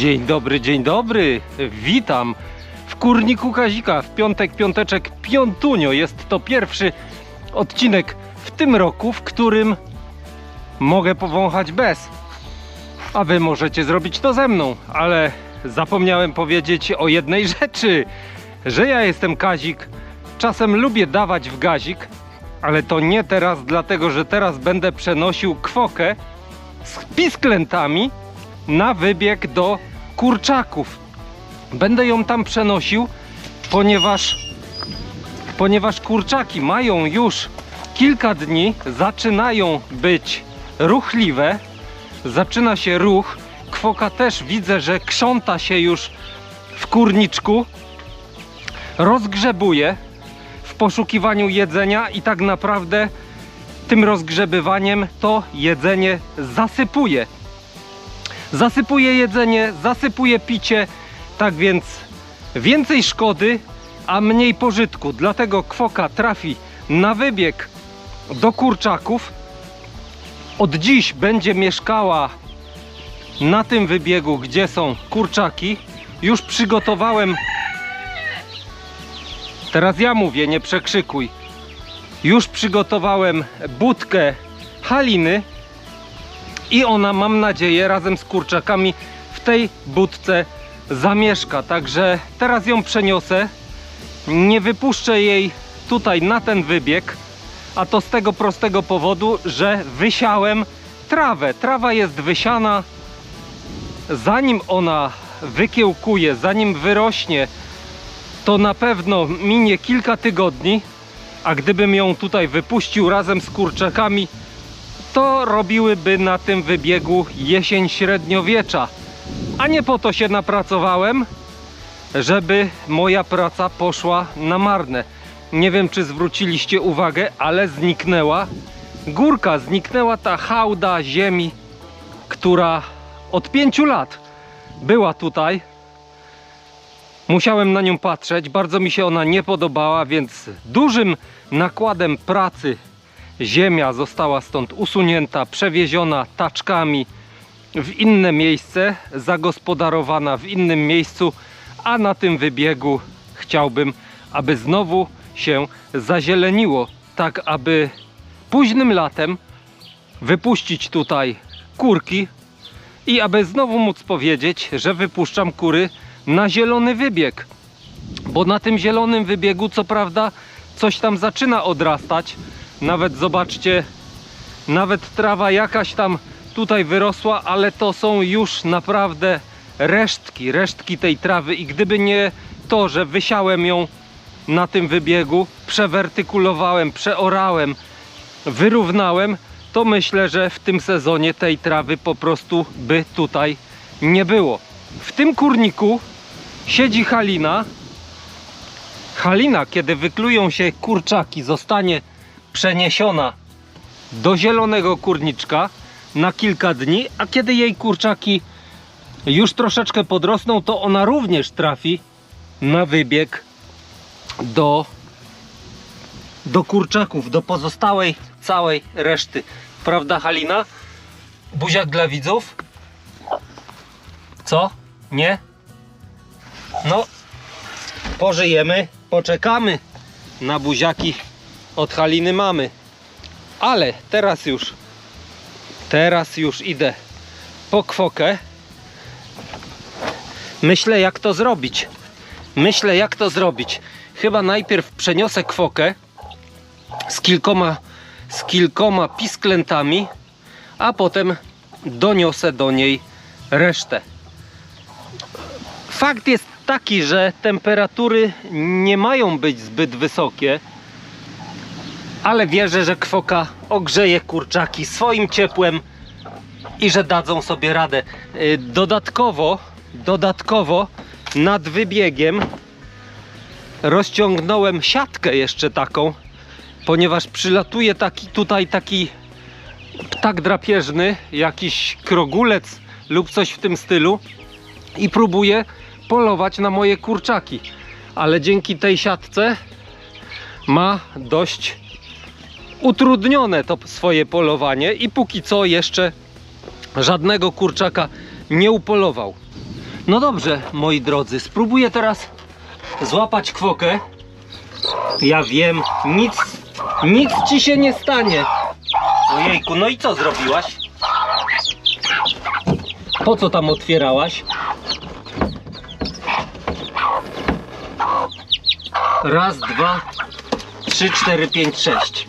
Dzień dobry, dzień dobry. Witam w kurniku Kazika w piątek, piąteczek, piątunio. Jest to pierwszy odcinek w tym roku, w którym mogę powąchać bez. A wy możecie zrobić to ze mną, ale zapomniałem powiedzieć o jednej rzeczy, że ja jestem Kazik. Czasem lubię dawać w gazik, ale to nie teraz, dlatego że teraz będę przenosił kwokę z pisklętami na wybieg do kurczaków. Będę ją tam przenosił, ponieważ, ponieważ kurczaki mają już kilka dni, zaczynają być ruchliwe, zaczyna się ruch. Kwoka też widzę, że krząta się już w kurniczku, rozgrzebuje w poszukiwaniu jedzenia i tak naprawdę tym rozgrzebywaniem to jedzenie zasypuje. Zasypuje jedzenie, zasypuje picie, tak więc więcej szkody, a mniej pożytku. Dlatego kwoka trafi na wybieg do kurczaków. Od dziś będzie mieszkała na tym wybiegu, gdzie są kurczaki. Już przygotowałem. Teraz ja mówię, nie przekrzykuj. Już przygotowałem budkę haliny i ona, mam nadzieję, razem z kurczakami w tej budce zamieszka. Także teraz ją przeniosę. Nie wypuszczę jej tutaj na ten wybieg, a to z tego prostego powodu, że wysiałem trawę. Trawa jest wysiana. Zanim ona wykiełkuje, zanim wyrośnie, to na pewno minie kilka tygodni. A gdybym ją tutaj wypuścił razem z kurczakami, to robiłyby na tym wybiegu jesień średniowiecza. A nie po to się napracowałem, żeby moja praca poszła na marne. Nie wiem, czy zwróciliście uwagę, ale zniknęła górka, zniknęła ta hałda ziemi, która od pięciu lat była tutaj. Musiałem na nią patrzeć, bardzo mi się ona nie podobała, więc dużym nakładem pracy ziemia została stąd usunięta, przewieziona taczkami w inne miejsce, zagospodarowana w innym miejscu, a na tym wybiegu chciałbym, aby znowu się zazieleniło, tak aby późnym latem wypuścić tutaj kurki i aby znowu móc powiedzieć, że wypuszczam kury na zielony wybieg. Bo na tym zielonym wybiegu, co prawda, coś tam zaczyna odrastać. Nawet zobaczcie, nawet trawa jakaś tam tutaj wyrosła, ale to są już naprawdę resztki, resztki tej trawy. I gdyby nie to, że wysiałem ją na tym wybiegu, przewertykulowałem, przeorałem, wyrównałem, to myślę, że w tym sezonie tej trawy po prostu by tutaj nie było. W tym kurniku siedzi Halina. Halina, kiedy wyklują się kurczaki, zostanie przeniesiona do zielonego kurniczka na kilka dni, a kiedy jej kurczaki już troszeczkę podrosną, to ona również trafi na wybieg do, do kurczaków, do pozostałej całej reszty. Prawda, Halina? Buziak dla widzów? Co? Nie? No, pożyjemy, poczekamy na buziaki od Haliny mamy. Ale teraz już, teraz już idę po kwokę. Myślę jak to zrobić. Myślę jak to zrobić. Chyba najpierw przeniosę kwokę z kilkoma, z kilkoma pisklętami, a potem doniosę do niej resztę. Fakt jest taki, że temperatury nie mają być zbyt wysokie, ale wierzę, że kwoka ogrzeje kurczaki swoim ciepłem i że dadzą sobie radę. Yy, Dodatkowo, dodatkowo nad wybiegiem rozciągnąłem siatkę jeszcze taką, ponieważ przylatuje taki tutaj taki ptak drapieżny, jakiś krogulec lub coś w tym stylu i próbuje polować na moje kurczaki. Ale dzięki tej siatce ma dość utrudnione to swoje polowanie i póki co jeszcze żadnego kurczaka nie upolował. No dobrze, moi drodzy, spróbuję teraz złapać kwokę. Ja wiem, nic, nic ci się nie stanie. Ojejku, no i co zrobiłaś? Po co tam otwierałaś? Raz, dwa, trzy, cztery, pięć, sześć.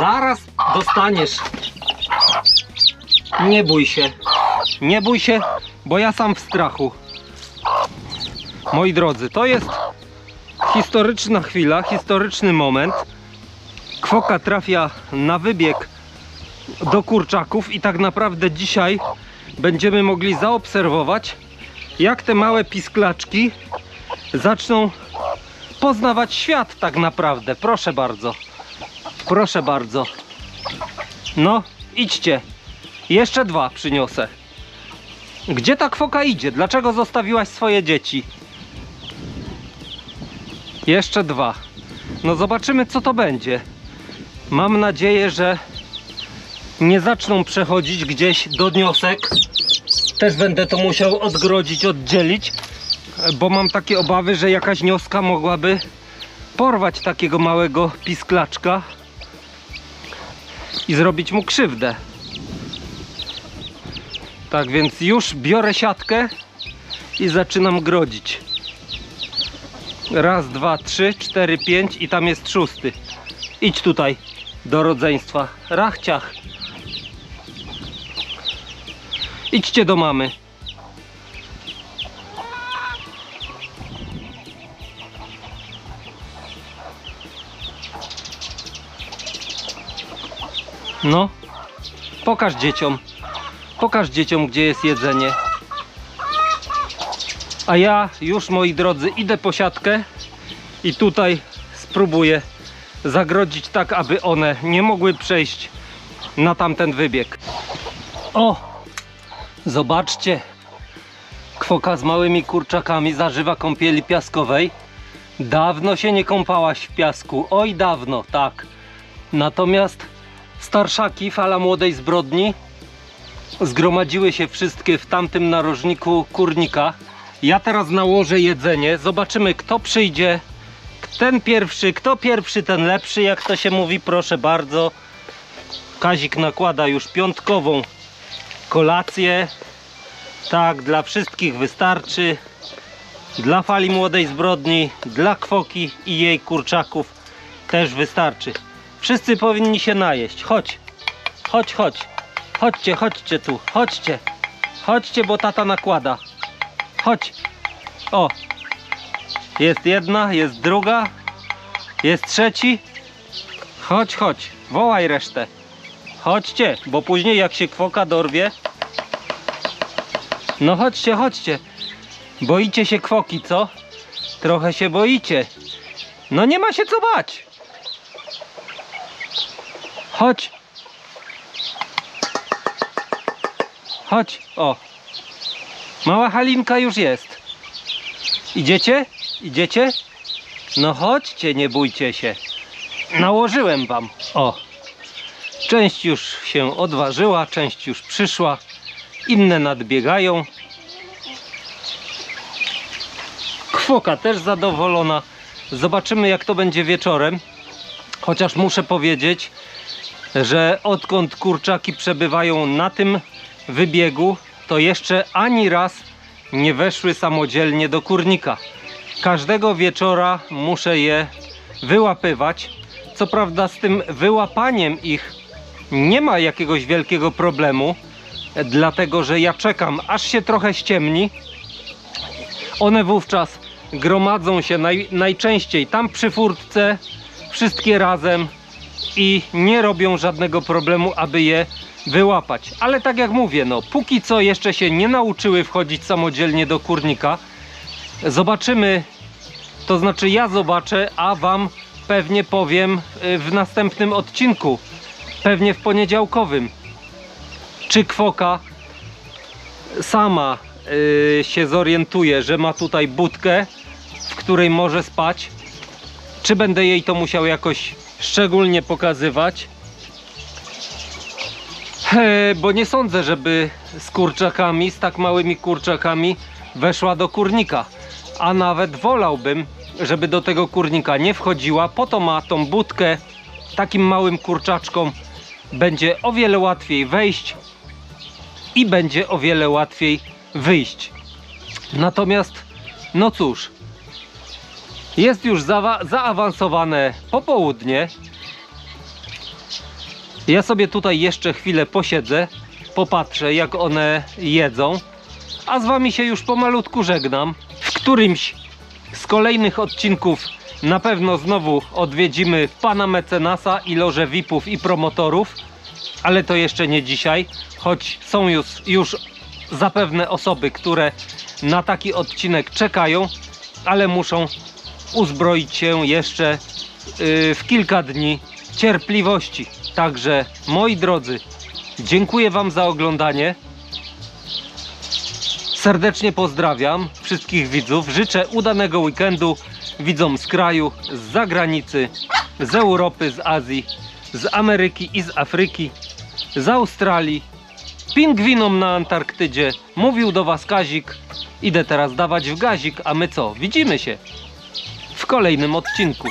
Zaraz dostaniesz. Nie bój się. Nie bój się, bo ja sam w strachu. Moi drodzy, to jest historyczna chwila, historyczny moment. Kwoka trafia na wybieg do kurczaków i tak naprawdę dzisiaj będziemy mogli zaobserwować, jak te małe pisklaczki zaczną poznawać świat tak naprawdę. Proszę bardzo. Proszę bardzo. No, idźcie. Jeszcze dwa przyniosę. Gdzie ta kwoka idzie? Dlaczego zostawiłaś swoje dzieci? Jeszcze dwa. No zobaczymy co to będzie. Mam nadzieję, że nie zaczną przechodzić gdzieś do niosek. Też będę to musiał odgrodzić, oddzielić, bo mam takie obawy, że jakaś nioska mogłaby porwać takiego małego pisklaczka i zrobić mu krzywdę. Tak więc już biorę siatkę i zaczynam grodzić. Raz, dwa, trzy, cztery, pięć i tam jest szósty. Idź tutaj do rodzeństwa. Rachciach. Idźcie do mamy. No, pokaż dzieciom. Pokaż dzieciom, gdzie jest jedzenie. A ja już, moi drodzy, idę po siatkę i tutaj spróbuję zagrodzić tak, aby one nie mogły przejść na tamten wybieg. O! Zobaczcie! Kwoka z małymi kurczakami zażywa kąpieli piaskowej. Dawno się nie kąpałaś w piasku. Oj, dawno, tak. Natomiast starszaki, fala młodej zbrodni, zgromadziły się wszystkie w tamtym narożniku kurnika. Ja teraz nałożę jedzenie. Zobaczymy, kto przyjdzie. Ten pierwszy, kto pierwszy, ten lepszy, jak to się mówi, proszę bardzo. Kazik nakłada już piątkową kolację. Tak, dla wszystkich wystarczy. Dla fali młodej zbrodni, dla kwoki i jej kurczaków też wystarczy. Wszyscy powinni się najeść. Chodź, chodź, chodź. Chodźcie, chodźcie tu, chodźcie. Chodźcie, bo tata nakłada. Chodź. O. Jest jedna, jest druga, jest trzeci. Chodź, chodź. Wołaj resztę. Chodźcie, bo później jak się kwoka dorwie. No chodźcie, chodźcie. Boicie się kwoki, co? Trochę się boicie. No nie ma się co bać. Chodź. Chodź, o. Mała Halinka już jest. Idziecie? Idziecie? No chodźcie, nie bójcie się. Nałożyłem wam. O. Część już się odważyła, część już przyszła. Inne nadbiegają. Kwoka też zadowolona. Zobaczymy jak to będzie wieczorem. Chociaż muszę powiedzieć, że odkąd kurczaki przebywają na tym wybiegu, to jeszcze ani raz nie weszły samodzielnie do kurnika. Każdego wieczora muszę je wyłapywać. Co prawda z tym wyłapaniem ich nie ma jakiegoś wielkiego problemu, dlatego że ja czekam aż się trochę ściemni. One wówczas gromadzą się naj, najczęściej tam przy furtce, wszystkie razem i nie robią żadnego problemu, aby je wyłapać. Ale tak jak mówię, no póki co jeszcze się nie nauczyły wchodzić samodzielnie do kurnika. Zobaczymy, to znaczy ja zobaczę, a wam pewnie powiem y, w następnym odcinku. Pewnie w poniedziałkowym. Czy kwoka sama y, się zorientuje, że ma tutaj budkę, w której może spać. Czy będę jej to musiał jakoś szczególnie pokazywać? Bo nie sądzę, żeby z kurczakami, z tak małymi kurczakami weszła do kurnika. A nawet wolałbym, żeby do tego kurnika nie wchodziła. Po to ma tą budkę. Takim małym kurczaczkom będzie o wiele łatwiej wejść i będzie o wiele łatwiej wyjść. Natomiast, no cóż, jest już zawa- zaawansowane popołudnie. Ja sobie tutaj jeszcze chwilę posiedzę, popatrzę jak one jedzą, a z wami się już pomalutku żegnam. W którymś z kolejnych odcinków na pewno znowu odwiedzimy pana mecenasa i loże VIP-ów i promotorów, ale to jeszcze nie dzisiaj, choć są już, już zapewne osoby, które na taki odcinek czekają, ale muszą uzbroić się jeszcze yy, w kilka dni cierpliwości. Także moi drodzy, dziękuję Wam za oglądanie. Serdecznie pozdrawiam wszystkich widzów. Życzę udanego weekendu widzom z kraju, z zagranicy, z Europy, z Azji, z Ameryki i z Afryki, z Australii, pingwinom na Antarktydzie. Mówił do Was Kazik. Idę teraz dawać w gazik, a my co? Widzimy się w kolejnym odcinku.